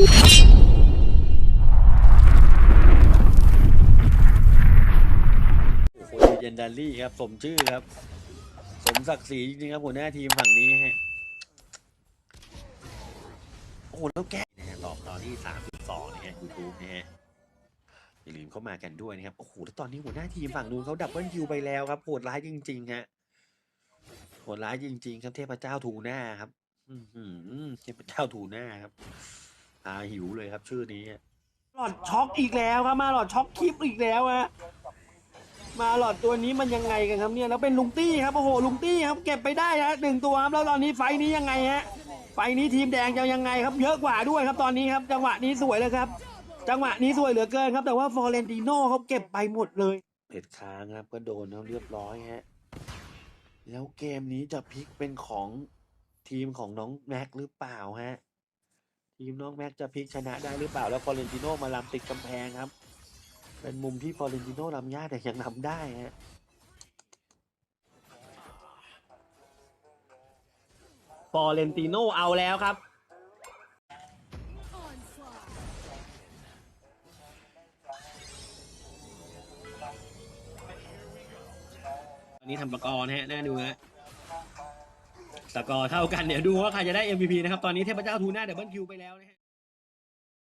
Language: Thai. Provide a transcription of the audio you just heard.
เย็นดาลี่ครับ สมชื่อครับ สมศักดิ์ศรีจริงครับหัวหน้าทีมฝั่งนี้ฮะโอ้โหแล้วแกนะฮะตอบตอนที่สามสิบสองนะฮะยูทูบนะฮะอย่าลืมเข้ามากันด้วยนะครับโอ้โหแล้วตอนนี้หัวหน้าทีมฝั่งนู้นเขาดับเบิลคิวไปแล้วครับโหดร้ายจริงๆฮะโหดร้ายจริง ๆ ครับเทพเจ้าถูหน้าครับ อืมเทพเจ้าถูหน้าครับ ตาหิวเลยครับ ชื่อนี้อะหลอดช็อกอีกแล้วครับมาหลอดช็อกคลิปอีกแล้วฮะมาหลอดตัวนี้มันยังไงกันครับเนี่ยแล้วเป็นลุงตี้ครับโอ้โหลุงตี้ครับเก็บไปได้ฮะหนึ่งตัวครับแล้วตอนนี้ไฟท์นี้ยังไงฮะไฟท์นี้ทีมแดงจะยังไงครับ เยอะกว่าด้วยครับตอนนี้ครับ จังหวะนี้สวยเลยครับ จังหวะนี้สวยเหลือเกินครับ แต่ว่าฟอร์เรนติโน่เขาเก็บไปหมดเลยเผ็ดค้างครับก็โดนเขาเรียบร้อยฮะแล้วเกมนี้จะพลิกเป็นของทีมของน้องแม็กหรือเปล่าฮะ ทีมน้องแม็กจะพลิกชนะได้หรือเปล่าแล้วฟอร์เรนติโน่มาลำติดกำแพงครับ เป็นมุมที่ฟอร์เรนติโน่ลำยากแต่ยังนำได้ฮะฟอร์เรนติโน่เอาแล้วครับ อันนี้ทำสกอร์นะฮะน่าดูฮะ สกอร์เท่ากันเดี๋ยวดูว่าใครจะได้ MVP นะครับ ตอนนี้เทพเจ้าทูน่าเดบเบิลคิวไปแล้วนะฮะ